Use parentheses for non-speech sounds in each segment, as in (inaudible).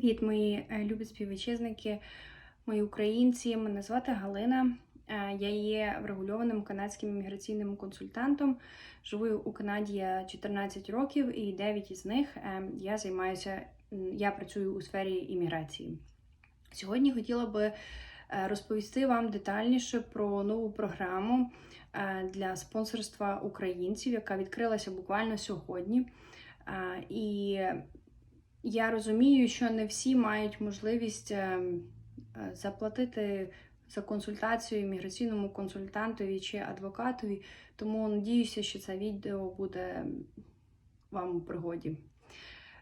Привіт, мої е, любі співвітчизники, мої українці. Мене звати Галина. Е, Я є врегульованим канадським імміграційним консультантом. Живу у Канаді я 14 років, і 9 із них е, я займаюся, я працюю у сфері імміграції. Сьогодні хотіла би розповісти вам детальніше про нову програму для спонсорства українців, яка відкрилася буквально сьогодні. І я розумію, що не всі мають можливість е, е, заплатити за консультацію імміграційному консультантові чи адвокатові, тому надіюся, що це відео буде вам у пригоді.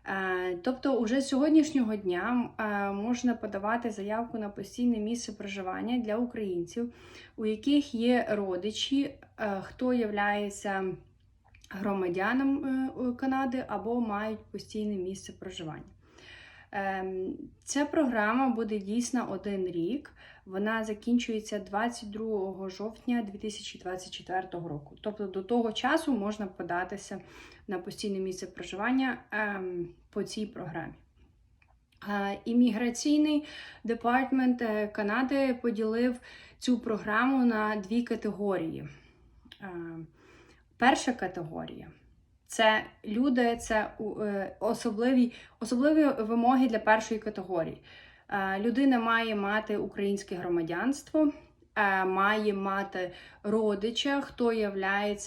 Е, Тобто, уже з сьогоднішнього дня можна подавати заявку на постійне місце проживання для українців, у яких є родичі, хто являється громадянам е, Канади або мають постійне місце проживання. Ем, Ця програма буде дійсна один рік. Вона закінчується 22 жовтня 2024 року. Тобто до того часу можна податися на постійне місце проживання ем, по цій програмі. Е, Імміграційний департмент е, Канади поділив цю програму на дві категорії. Е, Перша категорія це люди, це е, особливі, особливі вимоги для першої категорії. Е, Людина має мати українське громадянство, е, має мати родича, хто є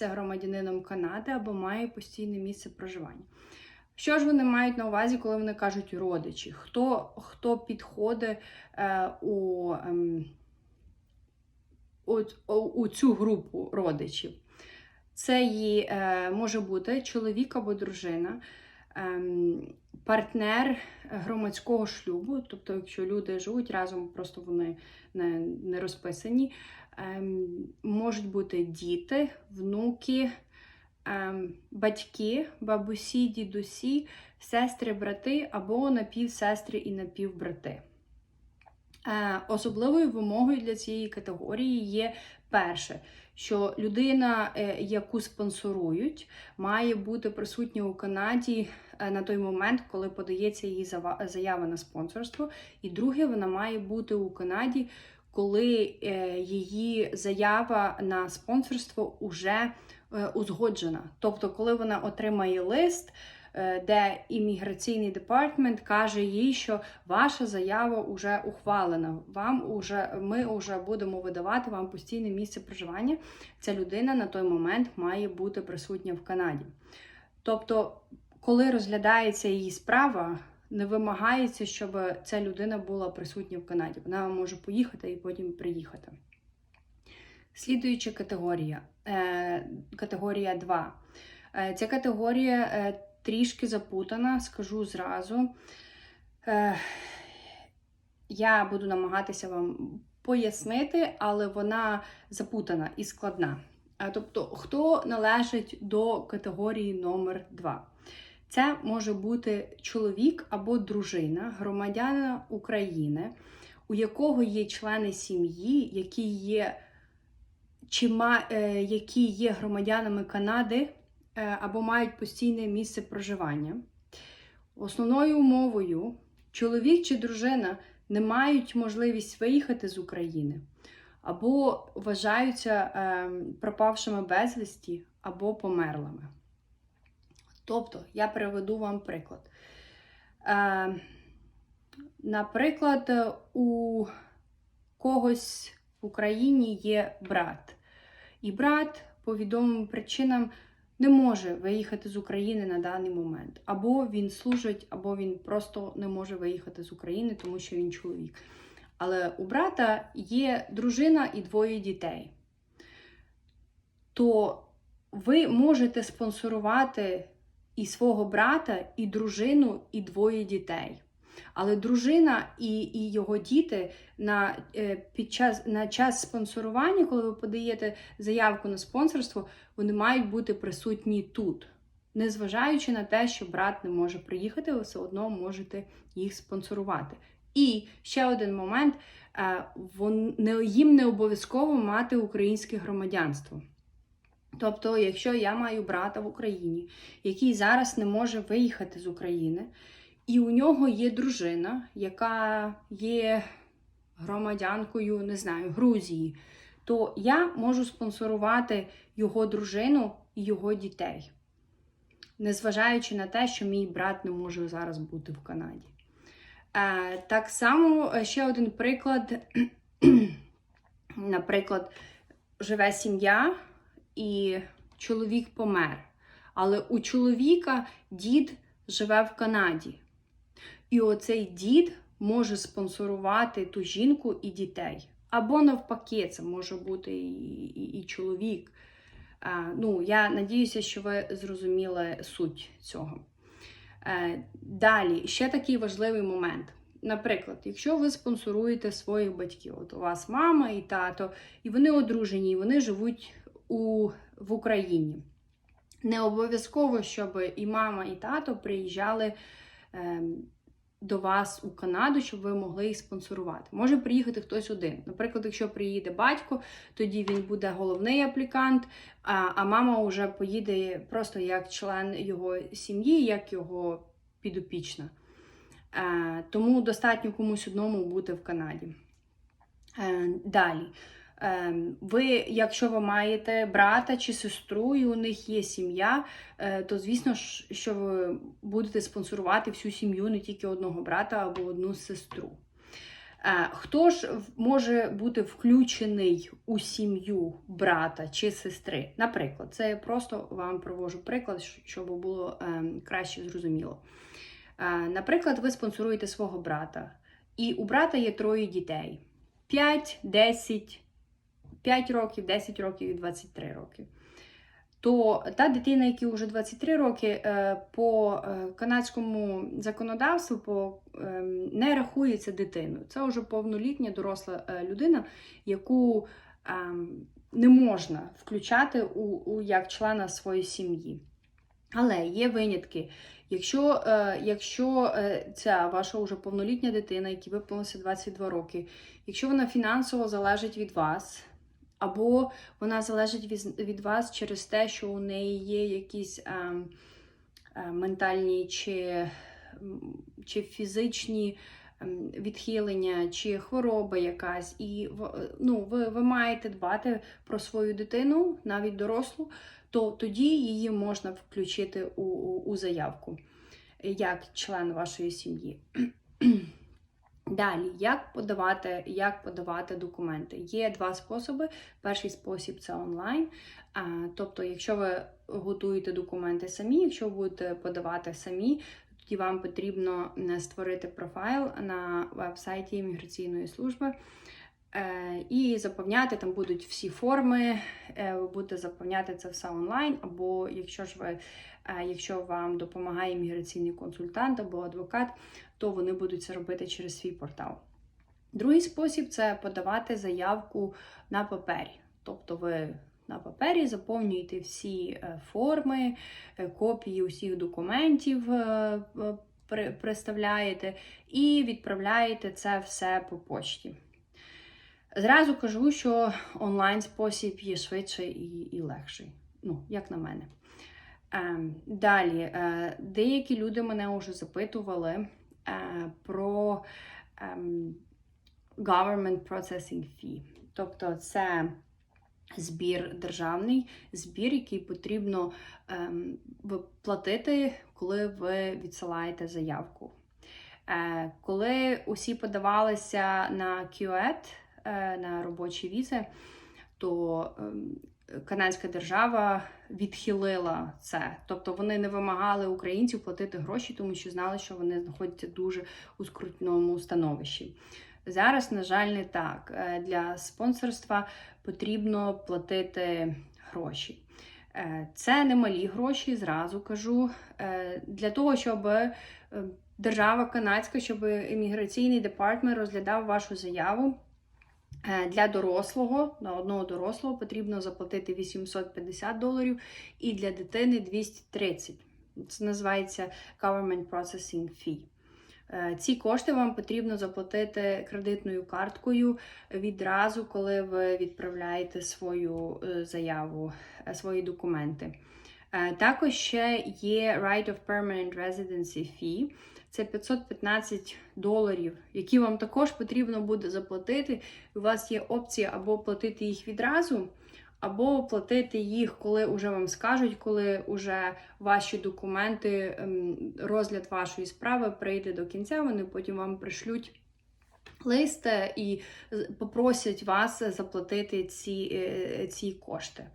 громадянином Канади або має постійне місце проживання. Що ж вони мають на увазі, коли вони кажуть родичі? Хто хто підходить е, у, у, у, у цю групу родичів? Це її е, може бути чоловік або дружина, е, партнер громадського шлюбу, тобто, якщо люди живуть разом, просто вони не, не розписані, е, можуть бути діти, внуки, е, батьки, бабусі, дідусі, сестри, брати або напівсестри і напівбрати. Е, Особливою вимогою для цієї категорії є перше, що людина, е, яку спонсорують, має бути присутня у Канаді е, на той момент, коли подається її заява на спонсорство. І друге, вона має бути у Канаді, коли е, її заява на спонсорство вже узгоджена. Тобто, коли вона отримає лист. Е, Де імміграційний департмент каже їй, що ваша заява вже ухвалена. Вам уже ми вже будемо видавати вам постійне місце проживання. Ця людина на той момент має бути присутня в Канаді. Тобто, коли розглядається її справа, не вимагається, щоб ця людина була присутня в Канаді. Вона може поїхати і потім приїхати. Слідуюча категорія е, категорія 2. Е, Ця категорія трішки запутана, скажу зразу. Е, Я буду намагатися вам пояснити, але вона запутана і складна. Е, Тобто, хто належить до категорії номер 2? Це може бути чоловік або дружина, громадянина України, у якого є члени сім'ї, які є, чи ма, е, які є громадянами Канади або мають постійне місце проживання. Основною умовою чоловік чи дружина не мають можливість виїхати з України або вважаються е, пропавшими безвісті або померлими. Тобто, я приведу вам приклад. Е, наприклад, е, у когось в Україні є брат, і брат по відомим причинам не може виїхати з України на даний момент. Або він служить, або він просто не може виїхати з України, тому що він чоловік. Але у брата є дружина і двоє дітей. То ви можете спонсорувати і свого брата, і дружину, і двоє дітей. Але дружина і і його діти на е, під час на час спонсорування, коли ви подаєте заявку на спонсорство, вони мають бути присутні тут. Незважаючи на те, що брат не може приїхати, ви все одно можете їх спонсорувати. І ще один момент: е, їм не обов'язково мати українське громадянство. Тобто, якщо я маю брата в Україні, який зараз не може виїхати з України, і у нього є дружина, яка є громадянкою, не знаю, Грузії, то я можу спонсорувати його дружину і його дітей, незважаючи на те, що мій брат не може зараз бути в Канаді. Е, так само е, ще один приклад. (clears throat) Наприклад, живе сім'я і чоловік помер. Але у чоловіка дід живе в Канаді. І оцей дід може спонсорувати ту жінку і дітей. Або навпаки, це може бути і, і, і чоловік. А, ну, я надіюся, що ви зрозуміли суть цього. Е, далі, ще такий важливий момент. Наприклад, якщо ви спонсоруєте своїх батьків, от у вас мама і тато, і вони одружені, і вони живуть у, в Україні. Не обов'язково, щоб і мама, і тато приїжджали е, до вас у Канаду, щоб ви могли їх спонсорувати. Може приїхати хтось один. Наприклад, якщо приїде батько, тоді він буде головний аплікант, а, а мама вже поїде просто як член його сім'ї, як його підопічна. Е, тому достатньо комусь одному бути в Канаді. Е, далі. Е, Ви, якщо ви маєте брата чи сестру, і у них є сім'я, е, то звісно ж, що ви будете спонсорувати всю сім'ю, не тільки одного брата або одну сестру. Е, Хто ж може бути включений у сім'ю брата чи сестри? Наприклад, це я просто вам привожу приклад, щоб було е, краще зрозуміло. Е, Наприклад, ви спонсоруєте свого брата, і у брата є троє дітей: 5, 10, 5 років, 10 років і 23 роки. То та дитина, якій вже 23 роки, е, по е, канадському законодавству по, ем, не рахується дитиною. Це вже повнолітня доросла е, людина, яку не можна включати у, у як члена своєї сім'ї. Але є винятки. Якщо, е, якщо е, ця ваша вже повнолітня дитина, якій виповнилося 22 роки, якщо вона фінансово залежить від вас, або вона залежить від, вас через те, що у неї є якісь е, е, ментальні чи, чи фізичні ем, відхилення, чи хвороба якась, і ну, ви, ви маєте дбати про свою дитину, навіть дорослу, то тоді її можна включити у, у, у заявку як член вашої сім'ї. Далі, як подавати, як подавати документи? Є два способи. Перший спосіб це онлайн. Тобто, якщо ви готуєте документи самі, якщо ви будете подавати самі, тоді вам потрібно е, створити профайл на веб-сайті імміграційної служби. Е, І заповняти там будуть всі форми, е, ви будете заповняти це все онлайн, або якщо ж ви, якщо вам допомагає імміграційний консультант або адвокат, то вони будуть це робити через свій портал. Другий спосіб це подавати заявку на папері. Тобто ви на папері заповнюєте всі е, форми, е, копії усіх документів е, представляєте і відправляєте це все по почті. Зразу кажу, що онлайн спосіб є швидший і, і легший. Ну, як на мене. Ем, далі, е, деякі люди мене вже запитували е, про ем, government processing fee. Тобто, це збір державний, збір, який потрібно ем, платити, коли ви відсилаєте заявку. Е, коли усі подавалися на QED, е, на робочі візи, то канадська держава відхилила це. Тобто вони не вимагали українців платити гроші, тому що знали, що вони знаходяться дуже у скрутному становищі. Зараз, на жаль, не так. Е, Для спонсорства потрібно платити гроші. Е, Це не малі гроші, зразу кажу. Е, Для того, щоб держава канадська, щоб імміграційний департмент розглядав вашу заяву. Е, Для дорослого, на одного дорослого потрібно заплатити 850 доларів і для дитини 230. Це називається Government Processing Fee. Е, Ці кошти вам потрібно заплатити кредитною карткою відразу, коли ви відправляєте свою е, заяву, свої документи. Е, Також ще є Right of Permanent Residency Fee. Це 515 доларів, які вам також потрібно буде заплатити. У вас є опція або платити їх відразу, або платити їх, коли вже вам скажуть, коли вже ваші документи, ем, розгляд вашої справи прийде до кінця. Вони потім вам пришлють лист е, і попросять вас заплатити ці, е, ці кошти.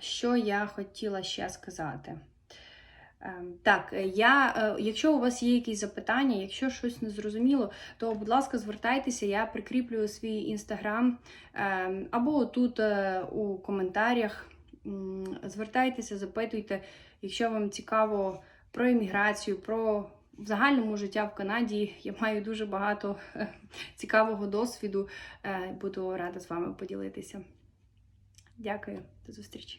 Що я хотіла ще сказати? Ем, Так, е, я, е, якщо у вас є якісь запитання, якщо щось не зрозуміло, то, будь ласка, звертайтеся, я прикріплю свій інстаграм ем, або тут е, у коментарях. Звертайтеся, запитуйте, якщо вам цікаво про імміграцію, про в загальному життя в Канаді. Я маю дуже багато цікавого досвіду. Буду рада з вами поділитися. Дякую, до зустрічі.